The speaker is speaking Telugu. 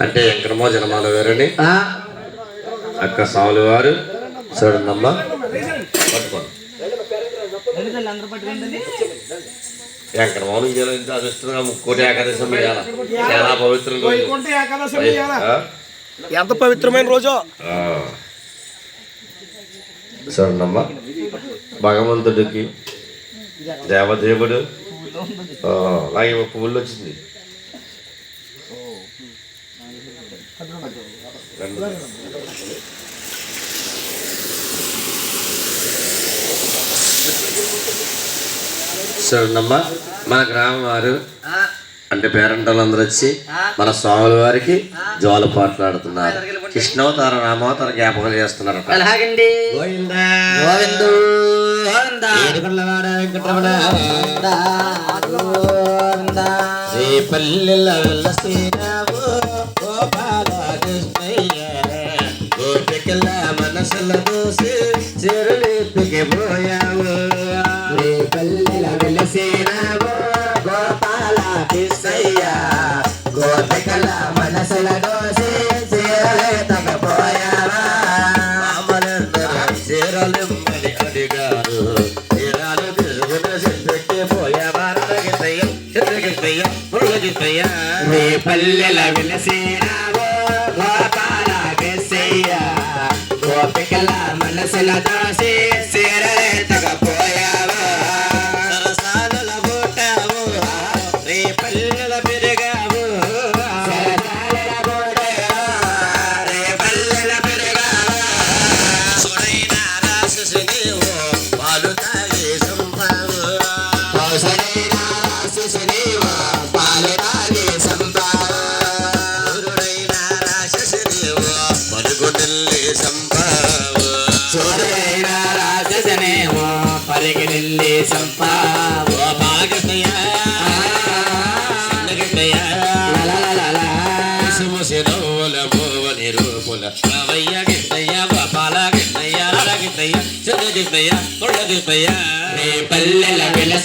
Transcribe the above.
అంటే వెంకటమో జనమాల వేరని ఆ, అక్క సాములు వారు. చూడండమ్మా. పట్టుకోండి. వెంకటమోహన్ విజయాలు ఇంత అదృష్టంగా ముక్కోటి ఏకాదశం చాలా పవిత్ర? ఎంత పవిత్రమైన రోజు. చూడండమ్మా. భగవంతుడికి దేవదేవుడు. ఆ, అలాగే ఒక పువ్వులు వచ్చింది. చూడండమ్మా మన గ్రామం వారు అంటే పేరెంటలు అందరూ వచ్చి మన స్వాముల వారికి జోల పాటలాడుతున్నారు. కృష్ణవతార రామవతార జ్ఞాపకం చేస్తున్నారు అలాగండి. గోవిందా. గోవిందు. గోపికల మనసుల దోసి చెరులెత్తుకి పోయావు. నీ పల్లెల వెలసినావు. గోపాల కృష్ణయ్య గోపికల మనసుల దోసి చీరలే తగ్గపోయావా మామలందరూ చీరలిమ్మని అడిగారు. చీరాలు తీసుకుని సిద్ధకి పోయావా? గిట్టయ్య చిత్రగిట్టయ్య మురుగగిట్టయ్య నీ పల్లెల వెలసినావు. గోపికల మనసుల దోసి చీరలే తగ్గపోయావా సరసాల పుట్టావు నీ పల్లెల పెరిగావు. సుడైన రాక్షసి నీవు పాలు తాగి సంపావు గురుడైన రాక్షసి నీవు పరుగుడల్లి సంపావు సంపావు గోపాలకృష్ణయ్య చిన్నగిట్టయ్య సుమసినవుల భువని రూపుల రవయ్య గిట్టయ్య గోపాల గిట్టయ్య రగిట్టయ్య చిన్న గిట్టయ్య నీ పల్లెల వెలసి